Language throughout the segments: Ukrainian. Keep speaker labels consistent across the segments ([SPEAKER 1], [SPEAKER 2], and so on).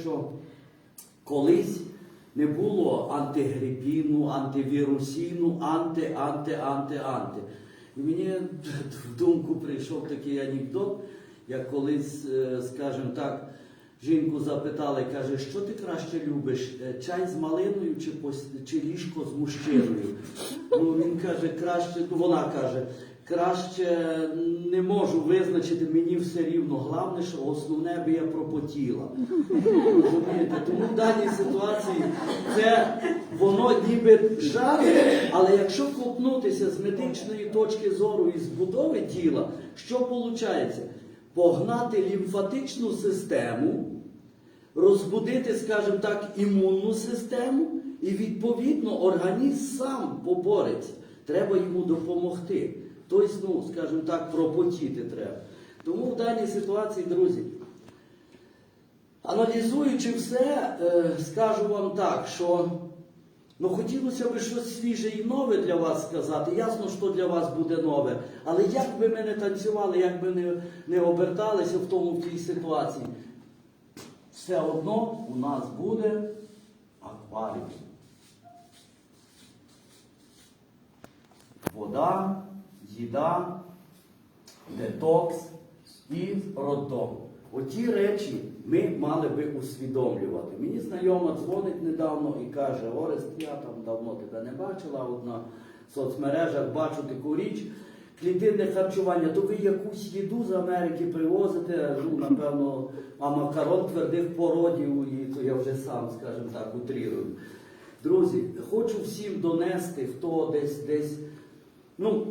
[SPEAKER 1] що колись не було антигрипіну, антивірусіну, анти, анти, анти, анти. І мені в думку прийшов такий анекдот, як колись, е, скажімо так, жінку запитали, каже, що ти краще любиш, е, чай з малиною чи, чи ліжко з мужчиною? Ну, він каже, краще, ну, вона каже, краще не можу визначити, мені все рівно. Головне, що основне би я пропотіла. Розумієте? Тому в даній ситуації це воно ніби жарт, але якщо копнутися з медичної точки зору і збудови тіла, що виходить? Погнати лімфатичну систему, розбудити, скажімо так, імунну систему, і відповідно організм сам побореться. Треба йому допомогти. Тобто, ну, скажімо так, пропотіти треба. Тому в даній ситуації, друзі, Аналізуючи все, е, скажу вам так, що ну, хотілося б щось свіже і нове для вас сказати. Ясно, що для вас буде нове. Але як би ми не танцювали, як би не, не оберталися в тому в тій ситуації, все одно у нас буде акваріум. Вода, їда, детокс і роддом. Оті речі ми мали би усвідомлювати. Мені знайома дзвонить недавно і каже, Орест, я там давно тебе не бачила, от на соцмережах бачу таку річ. Клітинне харчування, то ви якусь їду з Америки привозите, ну, напевно, а макарон твердих породів, і то я вже сам, скажімо так, утрірую. Друзі, хочу всім донести, хто десь десь. Ну,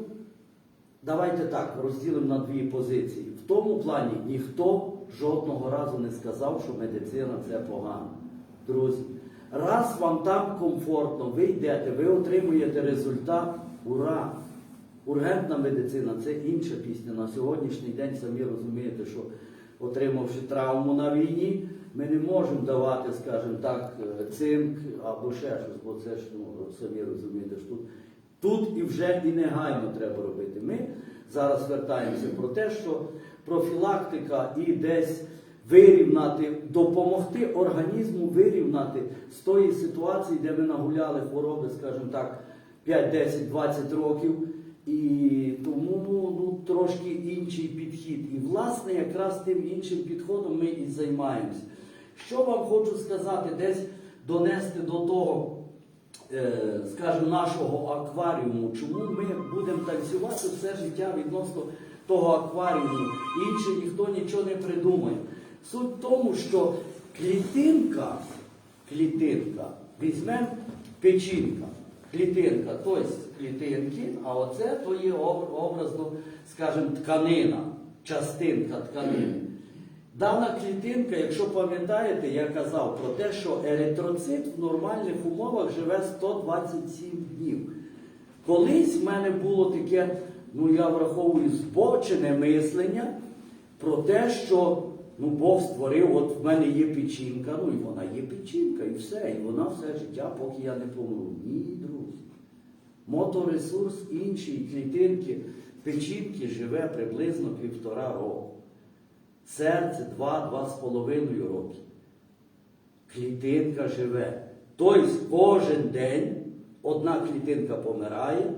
[SPEAKER 1] давайте так, розділимо на дві позиції. В тому плані ніхто жодного разу не сказав, що медицина це погано. Друзі, раз вам там комфортно, ви йдете, ви отримуєте результат, ура! Ургентна медицина це інша пісня. На сьогоднішній день самі розумієте, що отримавши травму на війні, ми не можемо давати, скажімо так, е, цинк або ще щось, бо це ж ну, самі розумієте, що тут, тут і вже і негайно треба робити. Ми зараз звертаємося про те, що профілактика і десь вирівнати, допомогти організму вирівнати з тої ситуації, де ми нагуляли хвороби, скажімо так, 5, 10, 20 років. І тому ну, трошки інший підхід. І, власне, якраз тим іншим підходом ми і займаємося. Що вам хочу сказати, десь донести до того, скажімо, нашого акваріуму, чому ми будемо танцювати все життя відносно того акваріуму. Інше ніхто нічого не придумає. Суть в тому, що клітинка, клітинка, візьмемо печінка, клітинка, тобто клітинки, а оце то є образно, скажімо, тканина, частинка тканини. Дана клітинка, якщо пам'ятаєте, я казав про те, що еритроцит в нормальних умовах живе 127 днів. Колись в мене було таке, ну я враховую, збочене мислення про те, що ну, Бог створив, от в мене є печінка, ну і вона є печінка, і все, і вона все життя, поки я не помру. Ні, друзі. Моторесурс інший клітинки печінки живе приблизно півтора року. Серце 2-2,5 роки. Клітинка живе. Тобто кожен день одна клітинка помирає,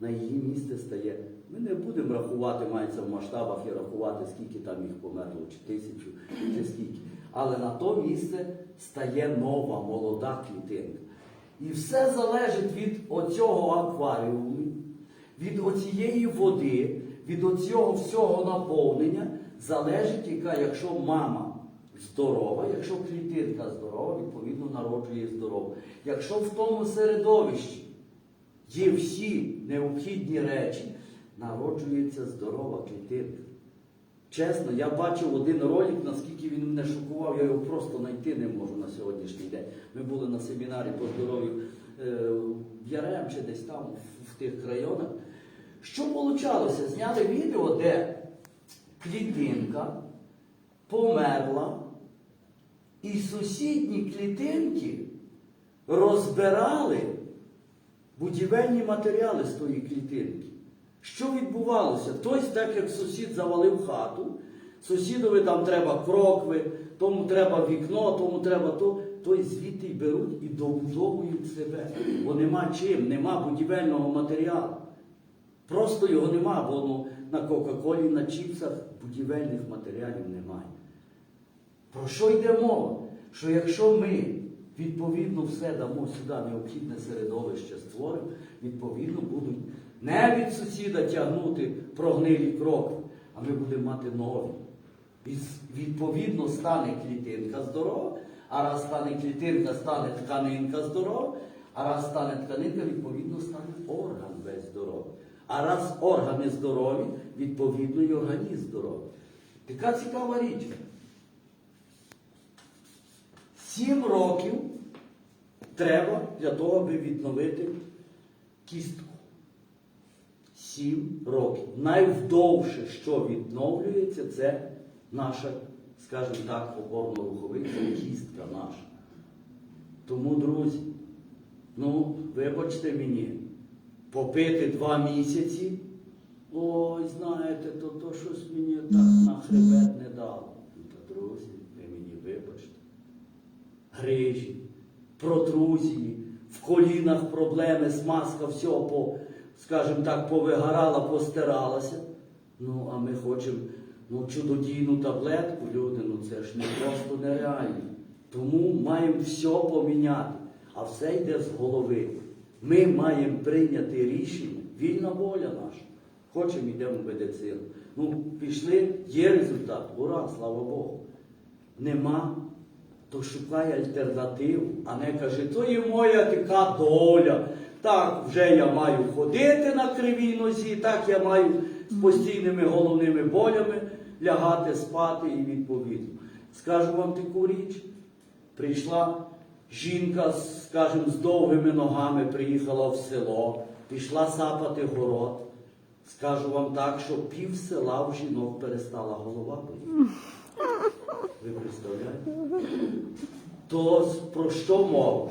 [SPEAKER 1] на її місце стає. Ми не будемо рахувати, мається в масштабах і рахувати, скільки там їх померло, чи тисячу, чи скільки. Але на то місце стає нова, молода клітинка. І все залежить від оцього акваріуму, від оцієї води, від оцього всього наповнення, залежить, яка, якщо мама здорова, якщо клітинка здорова, відповідно народжує здорово. Якщо в тому середовищі є всі необхідні речі, народжується здорова клітинка. Чесно, я бачив один ролик, наскільки він мене шокував, я його просто знайти не можу на сьогоднішній день. Ми були на семінарі по здоров'ю е, в Ярем чи десь там, в, в тих районах. Що получалося? Зняли відео, де клітинка померла, і сусідні клітинки розбирали будівельні матеріали з тої клітинки. Що відбувалося? Тобто, так як сусід завалив хату, Сусідові там треба крокви, тому треба вікно, тому треба то. То й звідти беруть і добудовують себе. Бо нема чим, нема будівельного матеріалу. Просто його нема, бо ну, на Кока-Колі, на чіпсах будівельних матеріалів немає. Про що йде мова? Що якщо ми відповідно все дамо сюди необхідне середовище створимо, відповідно будуть не від сусіда тягнути прогнилі кроки, а ми будемо мати нові. Відповідно стане клітинка здорова, а раз стане клітинка, стане тканинка здорова, а раз стане тканинка, відповідно стане орган. А раз органи здорові, відповідно і організм здоровий. Така цікава річ. Сім років треба для того, аби відновити кістку. Сім років. Найвдовше, що відновлюється, це наша, скажімо так, опорно-руховиця, кістка наша. Тому, друзі, ну, вибачте мені, попити два місяці, ой, знаєте, то, то щось мені так на хребет не дало. Та, друзі, ви мені вибачте грижі, протрузії, в колінах проблеми, смазка, все, по, скажімо так, повигорала, постиралася. Ну, а ми хочемо ну, чудодійну таблетку, люди, ну це ж не просто нереально. Тому маємо все поміняти, а все йде з голови. Ми маємо прийняти рішення, вільна воля наша. Хочемо йдемо в медицину. Ну, пішли, є результат, ура, слава Богу. Нема то шукай альтернативу, а не каже, то є моя така доля. Так вже я маю ходити на кривій нозі, так я маю з постійними головними болями лягати, спати і відповідно. Скажу вам таку річ. Прийшла жінка, скажімо, з довгими ногами, приїхала в село, пішла сапати город. Скажу вам так, що пів села в жінок перестала голова боліти. Ви представляєте? То про що мова?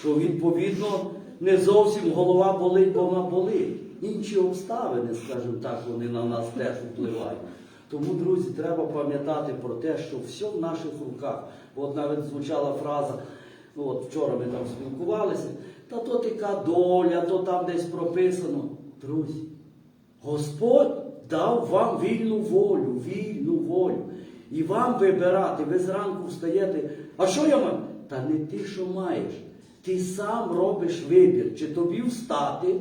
[SPEAKER 1] Що відповідно не зовсім голова болить, бо вона болить. Інші обставини, скажімо так, вони на нас теж впливають. Тому, друзі, треба пам'ятати про те, що все в наших руках. От навіть звучала фраза, ну от вчора ми там спілкувалися, та то така доля, то там десь прописано. Друзі, Господь дав вам вільну волю, вільну волю. І вам вибирати, ви зранку встаєте. А що я маю? Та не ти, що маєш. Ти сам робиш вибір, чи тобі встати,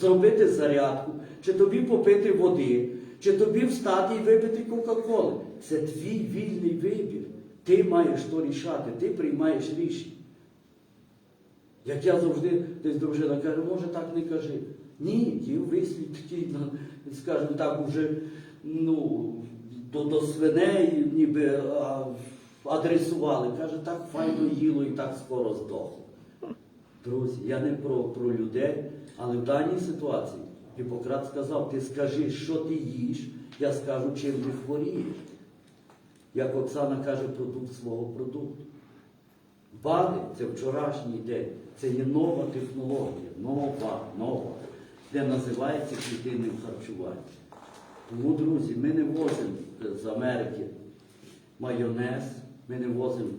[SPEAKER 1] зробити зарядку, чи тобі попити води, чи тобі встати і випити Кока-Коли. Це твій вільний вибір. Ти маєш то рішати, ти приймаєш рішення. Як я завжди, десь дружина каже, може так не кажи. Ні, є вислід такий, ну, скажімо так, уже ну, до, до свиней ніби а, адресували. Каже, так файно їло і так скоро здохло. Друзі, я не про, про людей, але в даній ситуації Гіппократ сказав, ти скажи, що ти їш, я скажу, чим ти хворієш. Як Оксана каже, продукт свого продукту. БАДи це вчорашній день. Це є нова технологія, нова, нова, де називається клітинним харчуванням. Тому, друзі, ми не возимо з Америки майонез, ми не возимо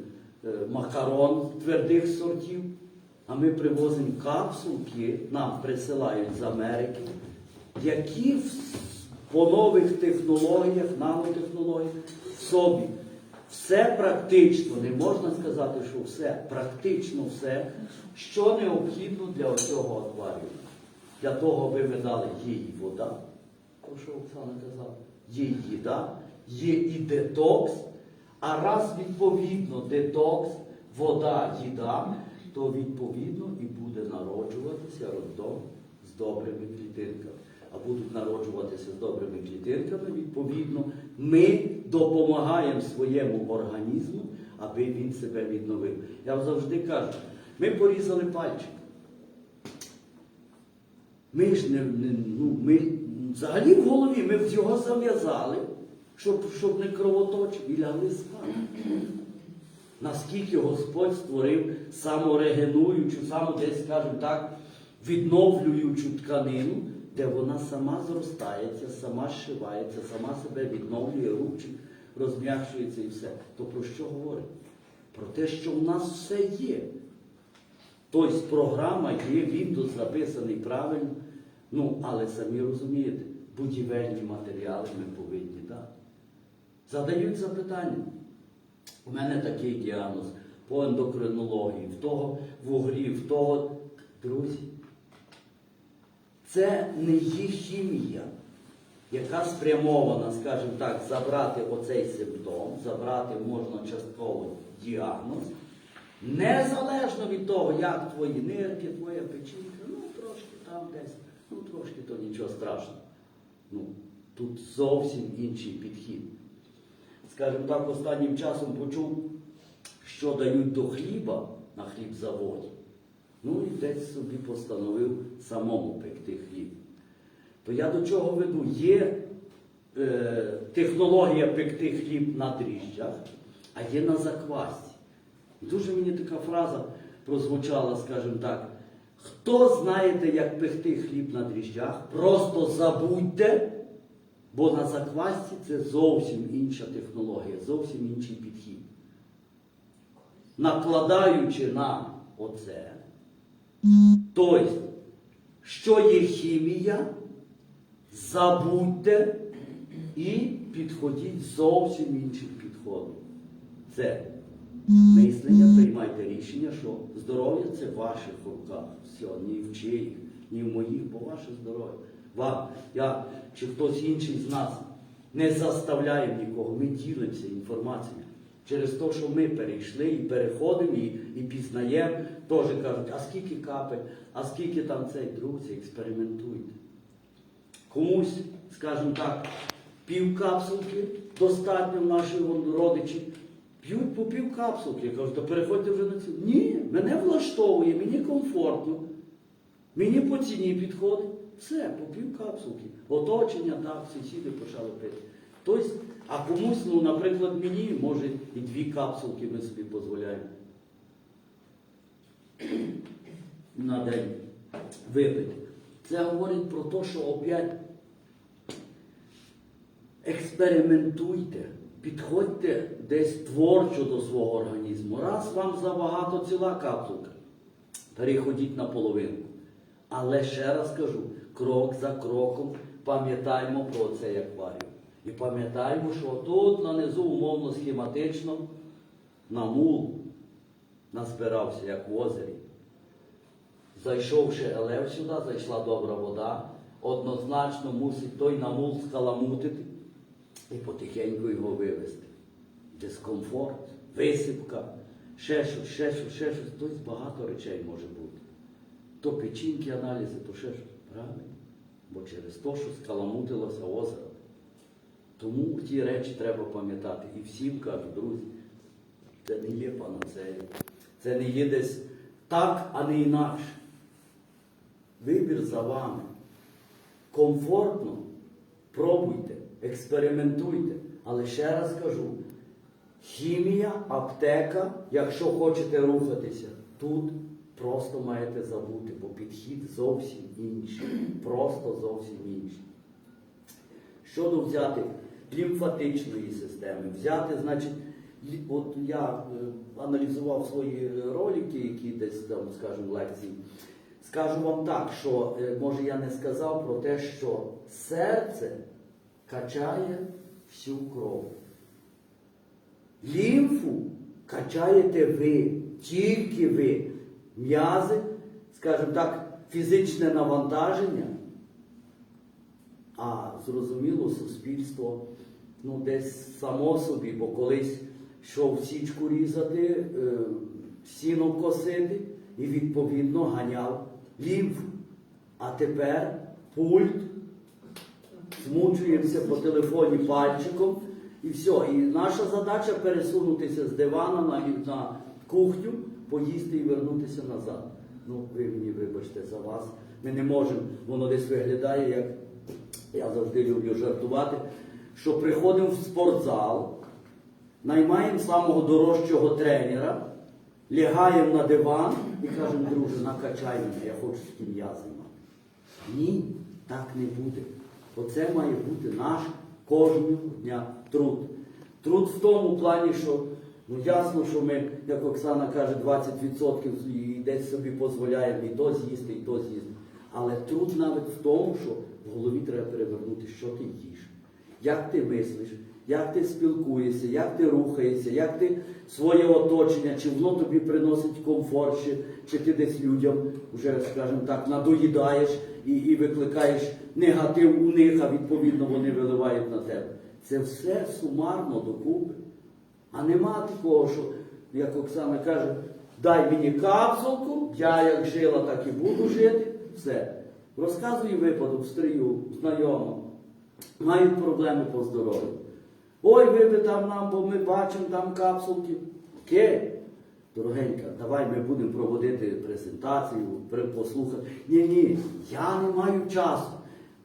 [SPEAKER 1] е, макарон твердих сортів, а ми привозимо капсулки, нам присилають з Америки, які по нових технологіях, нанотехнологіях в собі все практично, не можна сказати, що все, практично все, що необхідно для цього акваріуму. Для того, аби ви дали їй вода, то що Оксана казала, є їда, є і детокс, а раз відповідно детокс, вода, їда, то відповідно і буде народжуватися роддом з добрими клітинками. А будуть народжуватися з добрими клітинками, відповідно, ми допомагаємо своєму організму, аби він себе відновив. Я завжди кажу, ми порізали пальчик. Ми ж не, не ну, ми взагалі в голові ми його зав'язали, щоб, щоб не кровоточив і лягли спати. Наскільки Господь створив саморегенуючу, саму десь, скажімо так, відновлюючу тканину, де вона сама зростається, сама зшивається, сама себе відновлює, рубчик, розм'якшується і все. То про що говорить? Про те, що в нас все є. Тобто програма є, Windows записаний правильно. Ну, але самі розумієте, будівельні матеріали ми повинні дати. Задають запитання. У мене такий діагноз по ендокринології, в того в угрі, в того. Друзі, це не є хімія, яка спрямована, скажімо так, забрати оцей симптом, забрати можна частково діагноз, незалежно від того, як твої нирки, твоя печінка, ну трошки там десь, ну трошки то нічого страшного. Ну, тут зовсім інший підхід. Скажімо так, останнім часом почув, що дають до хліба на хлібзаводі. Ну і десь собі постановив самому пекти хліб. То я до чого веду? Є е, технологія пекти хліб на дріжджах, а є на заквасці. Дуже мені така фраза прозвучала, скажімо так. Хто знаєте, як пекти хліб на дріжджах, просто забудьте, бо на заквасці це зовсім інша технологія, зовсім інший підхід. Накладаючи на оце, тобто, що є хімія, забудьте і підходіть зовсім іншим підходом. Це мислення, приймайте рішення, що здоров'я це в ваших руках. Все, ні в чиїх, ні в моїх, бо ваше здоров'я. Вам, я чи хтось інший з нас не заставляє нікого, ми ділимося інформацією. Через те, що ми перейшли і переходимо, і, і пізнаємо, теж кажуть, а скільки капель, а скільки там цей друзі, експериментуйте. Комусь, скажімо так, пів капсулки достатньо наші родичі. П'ють по пів капсулки. Я кажу, то переходьте вже на цю. Ні, мене влаштовує, мені комфортно. Мені по ціні підходить. Все, по пів капсулки. Оточення, так, сусіди почали пити. Тобто, а комусь, ну, наприклад, мені, може, і дві капсулки ми собі дозволяємо на день випити. Це говорить про те, що опять експериментуйте, підходьте десь творчо до свого організму. Раз вам забагато ціла капсулка, переходіть на половинку. Але ще раз кажу, крок за кроком пам'ятаємо про цей акваріум. І пам'ятаємо, що тут нанизу умовно схематично на мул назбирався, як в озері. Зайшовши елев сюди, зайшла добра вода, однозначно мусить той намул скаламутити і потихеньку його вивезти. Дискомфорт, висипка, ще щось, ще щось, ще щось. Тобто багато речей може бути. То печінки, аналізи, то ще щось. Правильно? Бо через те, що скаламутилося озеро. Тому ті речі треба пам'ятати. І всім кажу, друзі, це не є панацея. Це не є десь так, а не інакше. Вибір за вами. Комфортно пробуйте, експериментуйте. Але ще раз кажу, хімія, аптека, якщо хочете рухатися, тут просто маєте забути, бо підхід зовсім інший. Просто зовсім інший. Щодо взяти лімфатичної системи, взяти, значить, от я е, аналізував свої ролики, які десь там, скажімо, лекції. Скажу вам так, що е, може я не сказав про те, що серце качає всю кров. Лімфу качаєте ви, тільки ви. М'язи, скажімо так, фізичне навантаження. А зрозуміло, суспільство ну, десь само собі, бо колись йшов січку різати, е, сіно косити і відповідно ганяв лімфу. А тепер пульт, змучуємося по телефоні пальчиком і все. І наша задача пересунутися з дивана на, на кухню, поїсти і вернутися назад. Ну, ви мені вибачте за вас. Ми не можемо, воно десь виглядає, як я завжди люблю жартувати, що приходимо в спортзал, наймаємо самого дорожчого тренера, лягаємо на диван і кажемо, друже, накачай мене, я хочу з ким я. Ні, так не буде. Оце має бути наш кожного дня труд. Труд в тому плані, що ну ясно, що ми, як Оксана каже, 20% і десь собі дозволяємо і то з'їсти, і то з'їсти. Але труд навіть в тому, що в голові треба перевернути, що ти їш, як ти мислиш, як ти спілкуєшся, як ти рухаєшся, як ти своє оточення, чи воно тобі приносить комфорт, чи, чи ти десь людям вже, скажімо так, надоїдаєш і, і викликаєш негатив у них, а відповідно вони виливають на тебе. Це все сумарно докупи. А нема такого, що, як Оксана каже, дай мені капсулку, я як жила, так і буду жити. Все. Розказую випадок стрію, знайомо. Мають проблеми по здоров'ю. Ой, ви би там нам, бо ми бачимо там капсулки. Окей, дорогенька, давай ми будемо проводити презентацію, послухати. Ні, ні, я не маю часу.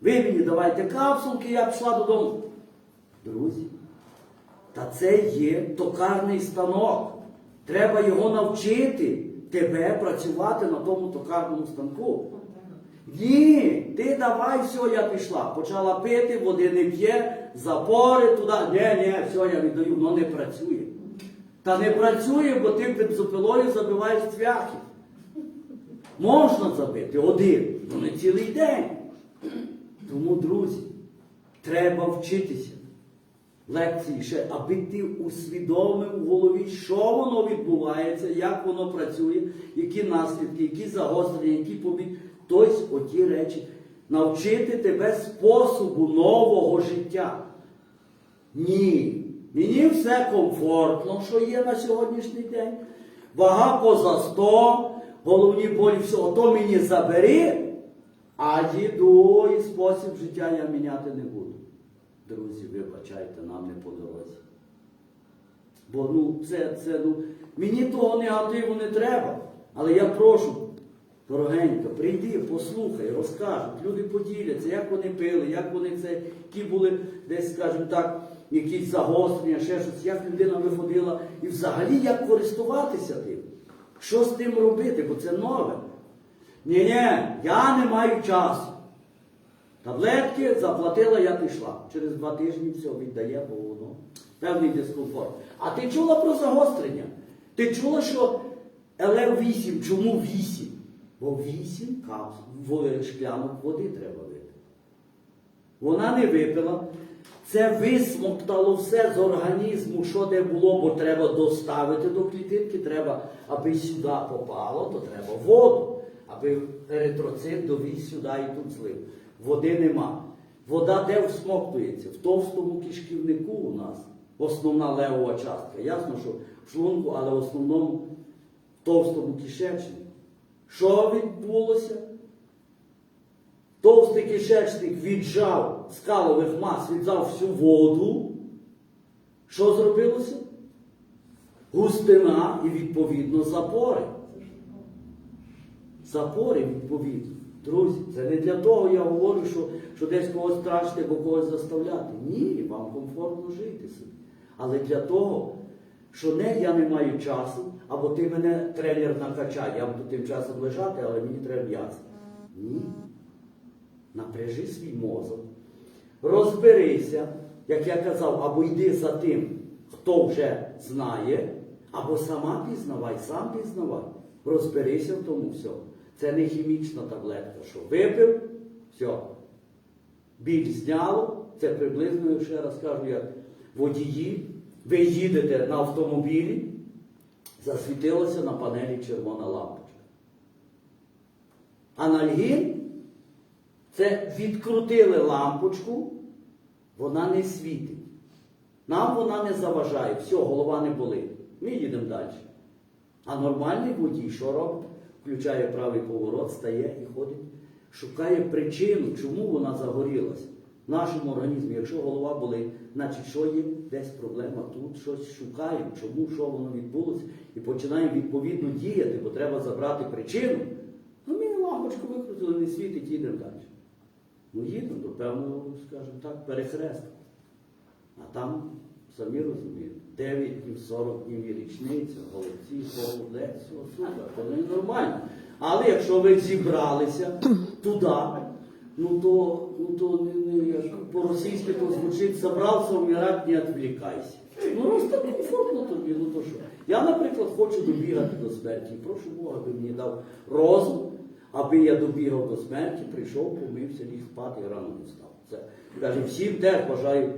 [SPEAKER 1] Ви мені давайте капсулки, я пішла додому. Друзі, та це є токарний станок. Треба його навчити тебе працювати на тому токарному станку. Ні, ти давай, все, я пішла. Почала пити, води не п'є, запори туди. Ні, ні, все, я віддаю, воно не працює. Та не працює, бо ти бензопилою забиваєш цвяхи. Можна забити один, але не цілий день. Тому, друзі, треба вчитися. Лекції ще, аби ти усвідомив у голові, що воно відбувається, як воно працює, які наслідки, які загострення, які побіг. Тобто оті речі навчити тебе способу нового життя. Ні. Мені все комфортно, що є на сьогоднішній день. Вага поза 100, головні болі всього, то мені забери, а їду і спосіб життя я міняти не буду. Друзі, вибачайте, нам не по дорозі. Бо ну, це, це, ну, мені того негативу не треба. Але я прошу, дорогенька, прийди, послухай, розкажуть, люди поділяться, як вони пили, як вони це, які були десь, скажімо так, якісь загострення, ще щось, як людина виходила, і взагалі як користуватися тим. Що з тим робити, бо це нове. Ні-ні, я не маю часу. Таблетки заплатила, я пішла. Через два тижні все віддає, бо воно певний дискомфорт. А ти чула про загострення? Ти чула, що ЛР-8, чому 8? Бо 8 капсул, шклянок води треба випити. Вона не випила. Це висмоктало все з організму, що де було, бо треба доставити до клітинки, треба, аби сюди попало, то треба воду, аби еритроцит довіз сюди і тут злив. Води нема. Вода де всмоктується? В товстому кишківнику у нас основна левова частка. Ясно, що в шлунку, але в основному в товстому кишечнику. Що відбулося? Товстий кишечник віджав з калових мас, віджав всю воду. Що зробилося? Густина і відповідно запори. Запори відповідно. Друзі, це не для того я говорю, що, що десь когось страшити або когось заставляти. Ні, вам комфортно жити собі. Але для того, що не я не маю часу, або ти мене тренер накачає, я буду тим часом лежати, але мені треба м'ясо. Ні. Напряжи свій мозок, розберися, як я казав, або йди за тим, хто вже знає, або сама пізнавай, сам пізнавай. Розберися в тому всьому. Це не хімічна таблетка, що випив, все. Біль зняло, це приблизно, ще раз кажу, як водії, ви їдете на автомобілі, засвітилася на панелі червона лампочка. Анальгін це відкрутили лампочку, вона не світить. Нам вона не заважає, все, голова не болить. Ми їдемо далі. А нормальний водій, що робить? Включає правий поворот, стає і ходить, шукає причину, чому вона загорілася нашому організмі. Якщо голова болить, значить, що є десь проблема тут, щось шукаємо, чому, що воно відбулося, і починаємо відповідно діяти, бо треба забрати причину. Ну, ми лампочку викрутили, не світить, їдемо далі. Ну, їдемо до певного, скажімо так, перехрестку. А там, самі розумієте, 9 днів, 40 днів і річниця, голубці, холодець, супер, то не нормально. Але якщо ви зібралися туди, ну то, ну, то не, не, як по-російськи то звучить, забрався вмирати, не відвлікайся. Ну раз так комфортно тобі, ну то що. Я, наприклад, хочу добігати до смерті. Прошу Бога, аби мені дав розум, аби я добігав до смерті, прийшов, помився, ліг спати і рано не став. Це каже, всім теж бажаю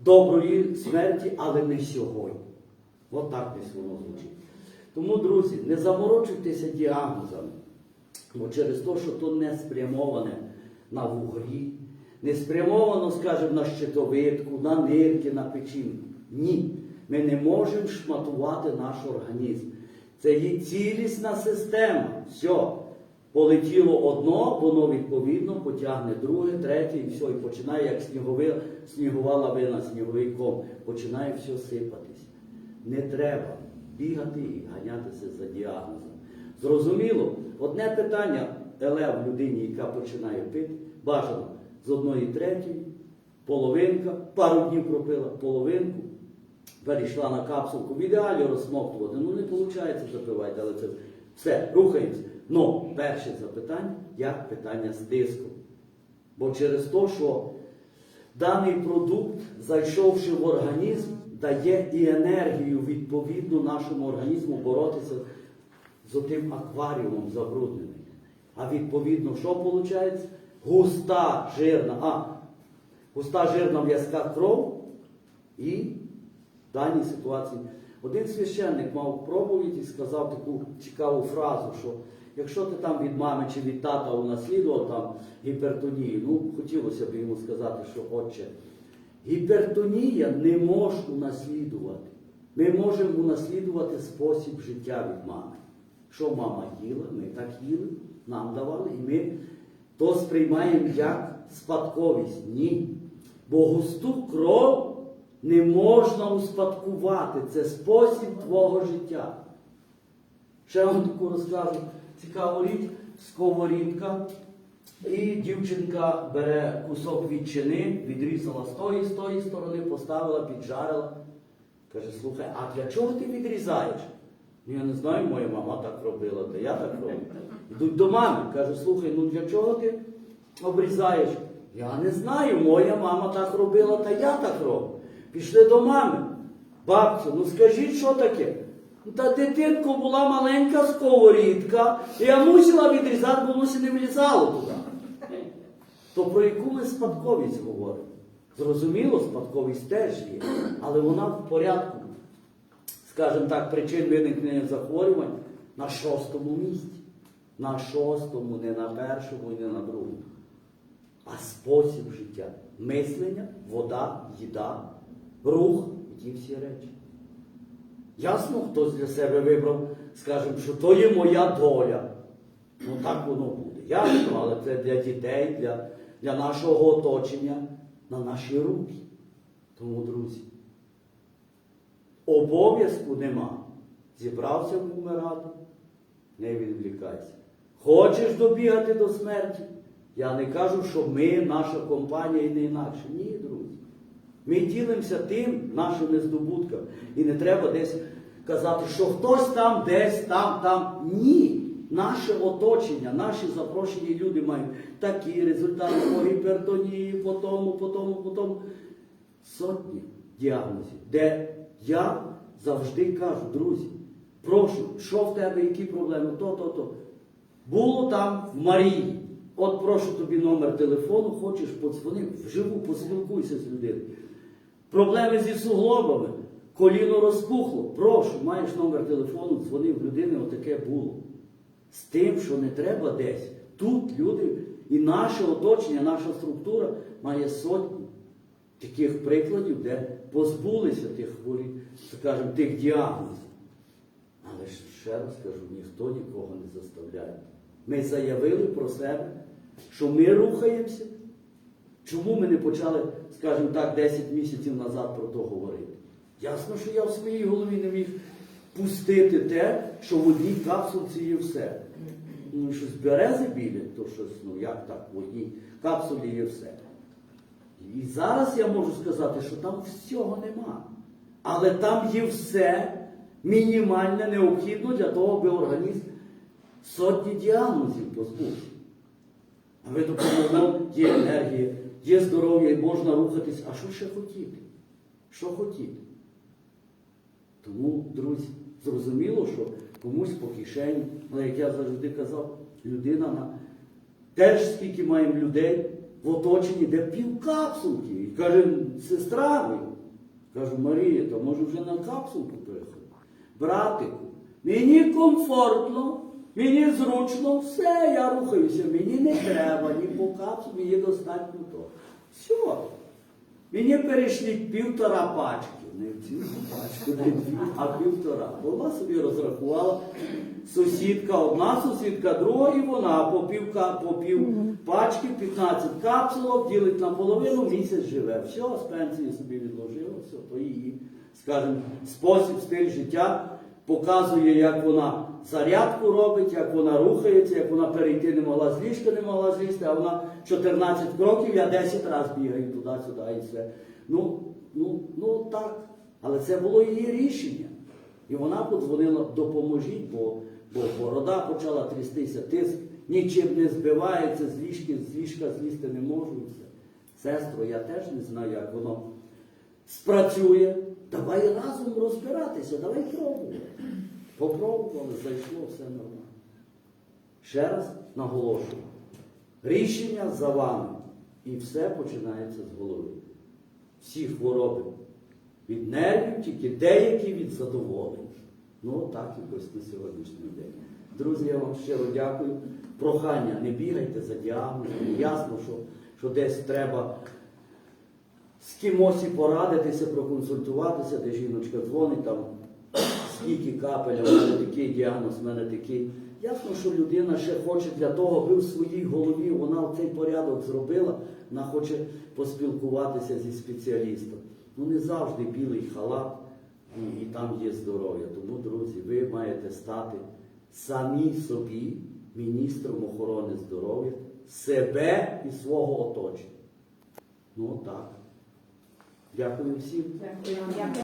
[SPEAKER 1] доброї смерті, але не сьогодні. От так десь воно звучить. Тому, друзі, не заморочуйтеся діагнозами. Бо через те, що то не спрямоване на вугрі, не спрямовано, скажімо, на щитовидку, на нирки, на печінку. Ні. Ми не можемо шматувати наш організм. Це є цілісна система. Все. Полетіло одно, воно відповідно потягне друге, третє і все. І починає, як снігови, снігова лавина, сніговий ком, починає все сипатись. Не треба бігати і ганятися за діагнозом. Зрозуміло, одне питання еле в людині, яка починає пити, бажано з одної третьої, половинка, пару днів пропила, половинку, перейшла на капсулку, в ідеалі розсмоктувати. Ну не виходить запивати, але це все, рухаємося. Ну, перше запитання, як питання з тиском. Бо через те, що даний продукт, зайшовши в організм, дає і енергію відповідно нашому організму боротися з тим акваріумом забрудненим. А відповідно, що виходить? Густа жирна, а, густа жирна в'язка кров і в даній ситуації. Один священник мав проповідь і сказав таку цікаву фразу, що якщо ти там від мами чи від тата унаслідував там гіпертонію, ну хотілося б йому сказати, що отче, гіпертонія не може унаслідувати. Ми можемо унаслідувати спосіб життя від мами. Що мама їла, ми так їли, нам давали, і ми то сприймаємо як спадковість. Ні. Бо густу кров не можна успадкувати. Це спосіб твого життя. Ще вам таку розкажу цікаву річ, сковорідка. І дівчинка бере кусок ветчини, відрізала з тої, з тої сторони, поставила, піджарила. Каже, слухай, а для чого ти відрізаєш? Ну, я не знаю, моя мама так робила, та я так роблю. Йдуть до мами, каже, слухай, ну для чого ти обрізаєш? Я не знаю, моя мама так робила, та я так роблю. Пішли до мами. Бабцю, ну скажіть, що таке? Ну, Та дитинку була маленька сковорідка, я мусила відрізати, бо ще не влізало туди. То про яку ми спадковість говоримо? Зрозуміло, спадковість теж є, але вона в порядку, скажімо так, причин виникнення захворювань на шостому місці. На шостому, не на першому і не на другому. А спосіб життя. Мислення, вода, їда, рух і ті всі речі. Ясно, хтось для себе вибрав, скажімо, що то є моя доля. Ну так воно буде. Ясно, але це для дітей, для, для нашого оточення, на наші руки. Тому, друзі, обов'язку нема. Зібрався вмирати, не відвлікайся. Хочеш добігати до смерті? Я не кажу, що ми, наша компанія і не інакше. Ні, друзі. Ми ділимося тим нашими здобутками. І не треба десь казати, що хтось там, десь, там, там. Ні. Наше оточення, наші запрошені люди мають такі результати по гіпертонії, по тому, по тому, по тому. Сотні діагнозів, де я завжди кажу, друзі, прошу, що в тебе, які проблеми, то, то, то. Було там в Марії. От прошу тобі номер телефону, хочеш подзвони, вживу поспілкуйся з людиною. Проблеми зі суглобами, коліно розпухло. Прошу, маєш номер телефону, дзвони в людини, отаке було. З тим, що не треба десь. Тут люди і наше оточення, наша структура має сотні таких прикладів, де позбулися тих хворів, скажімо, тих діагнозів. Але ще раз кажу, ніхто нікого не заставляє. Ми заявили про себе, що ми рухаємося. Чому ми не почали, скажімо так, 10 місяців назад про то говорити? Ясно, що я в своїй голові не міг пустити те, що в одній капсулці є все. Ну, щось берези біля, то щось, ну як так, в одній капсулі є все. І зараз я можу сказати, що там всього нема. Але там є все мінімальне необхідно для того, аби організм сотні діагнозів позбувся. А ви допомогли, є енергія, є здоров'я і можна рухатись. А що ще хотіти? Що хотіти? Тому, друзі, зрозуміло, що комусь по кишені, але як я завжди казав, людина на теж скільки маємо людей в оточенні, де пів капсулки. І каже, сестра ви. Кажу, Марія, то може вже на капсулку переходити. Братику, мені комфортно, мені зручно, все, я рухаюся, мені не треба ні по капсулі, мені достатньо того. Все. Мені перейшли півтора пачки. Не цілу пачку, а півтора. Вона собі розрахувала сусідка, одна сусідка, друга і вона по пів, по пів пачки, 15 капсулок, ділить на половину, місяць живе. Все, з пенсії собі відложила, все, то її, скажімо, спосіб, стиль життя показує, як вона зарядку робить, як вона рухається, як вона перейти не могла з ліжка, не могла злізти, а вона 14 кроків, я 10 разів бігаю туди-сюди і все. Ну, ну, ну так. Але це було її рішення. І вона подзвонила, допоможіть, бо, бо борода почала трястися, тиск нічим не збивається, з ліжки, з ліжка злізти не можу. Сестро, я теж не знаю, як воно спрацює. Давай разом розбиратися, давай пробувати. Попробували, зайшло, все нормально. Ще раз наголошую. Рішення за вами. І все починається з голови. Всі хвороби від нервів, тільки деякі від задоволення. Ну, так якось на сьогоднішній день. Друзі, я вам щиро дякую. Прохання, не бігайте за діагнозом. Ясно, що, що десь треба з кимось і порадитися, проконсультуватися, де жіночка дзвонить, там скільки капель, в мене такий діагноз, в мене такий. Ясно, що людина ще хоче для того, аби в своїй голові вона цей порядок зробила, вона хоче поспілкуватися зі спеціалістом. Ну не завжди білий халат і, і там є здоров'я. Тому, друзі, ви маєте стати самі собі міністром охорони здоров'я, себе і свого оточення. Ну так. Дякую всім.
[SPEAKER 2] Дякую.